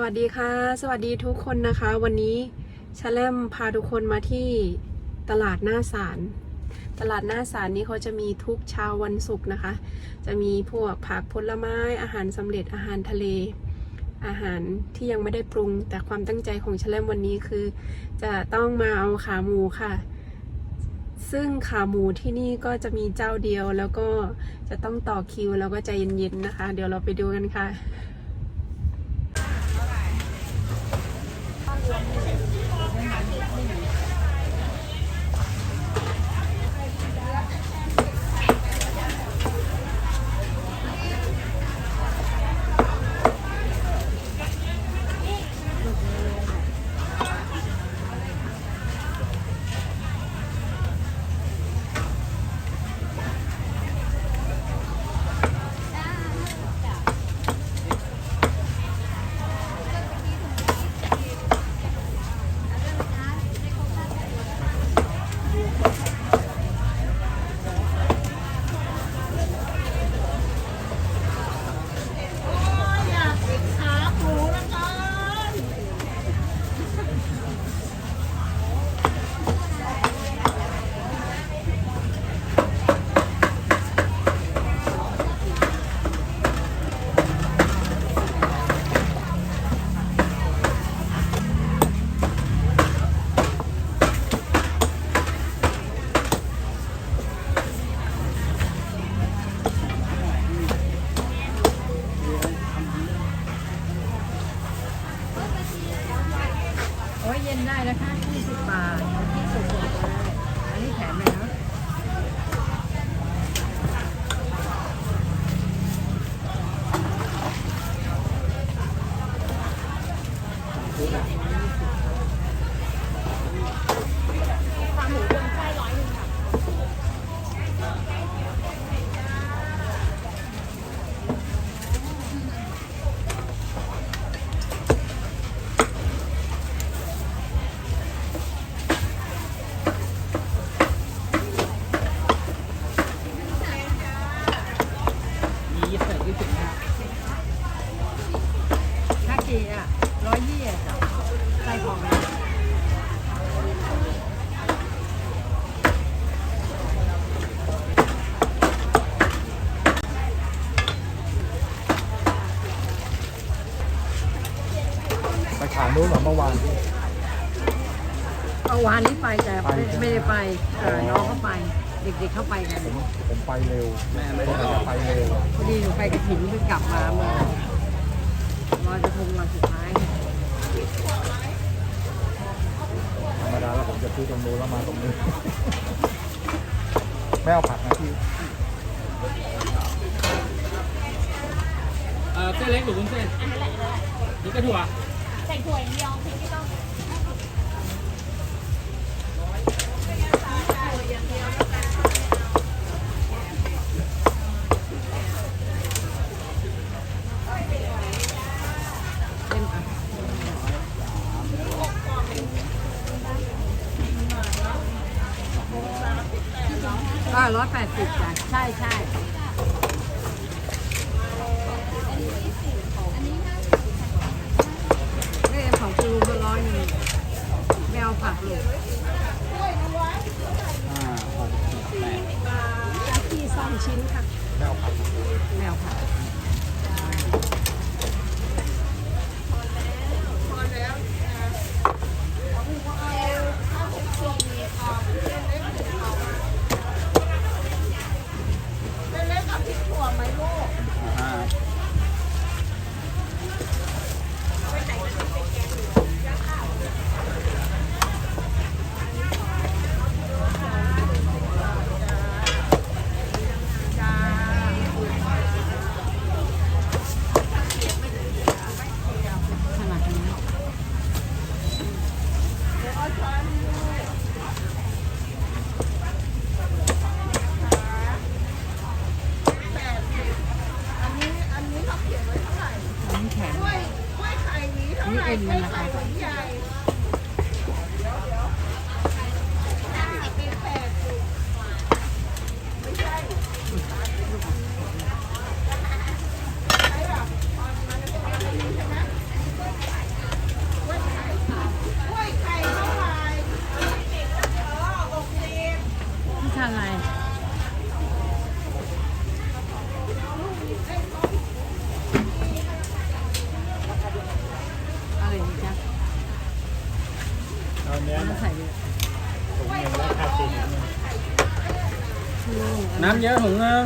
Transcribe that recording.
สวัสดีค่ะ สวัสดีทุกคนนะคะ วันนี้ชาแลมพาทุกคนมาที่ตลาดหน้าศาลตลาดหน้าศาลนี้เขาจะมีทุกเช้าวันศุกร์นะคะ จะมีพวกผักผลไม้อาหารสำเร็จอาหารทะเล อาหารที่ยังไม่ได้ปรุง แต่ความตั้งใจของชาแลมวันนี้คือ จะต้องมาเอาขาหมูค่ะ ซึ่งขาหมูที่นี่ก็จะมีเจ้าเดียวแล้วก็จะต้องต่อคิวแล้วก็ใจเย็นๆนะคะ เดี๋ยวเราไปดูกันค่ะ ได้นะคะ20บาทที่สุดเลยอันนี้แถมเลยเนาะมี ไปขายนู้นเหรอเมื่อวาน เอาวานนี้ไปแต่ไปไม่ใช่ไหม ไม่ได้ไปเออน้องเขาไป เด็กๆเข้าไปกันผมผมไปเร็วแม่ไม่ได้ไปเร็วพอดีหนูไปกระถิ่นเพิ่งกลับมาเมื่อลอยกระทงวันสุดท้ายธรรมดาแล้วผมจะซื้อตรงนู้นแล้วมาตรงนี้ ไม่เอาผักนะพี่เอ่อเส้นเล็กหรือวุ้นเส้นนี่กระถั่ว ใส่ถั่วอย่างเดียวพริกไม่ต้องก็ร้อยแปดสิบจ้ะใช่ใช่นี่ของกูมาร้อยหนึ่งไม่เอาผักเลย ห้าหกแปด ที่สองชิ้น ค่ะ เอ็นนนะคะอะไร เนื้อใส่เลยถุงหนึ่งแล้วขาดสี่น้ำเยอะถุงนึง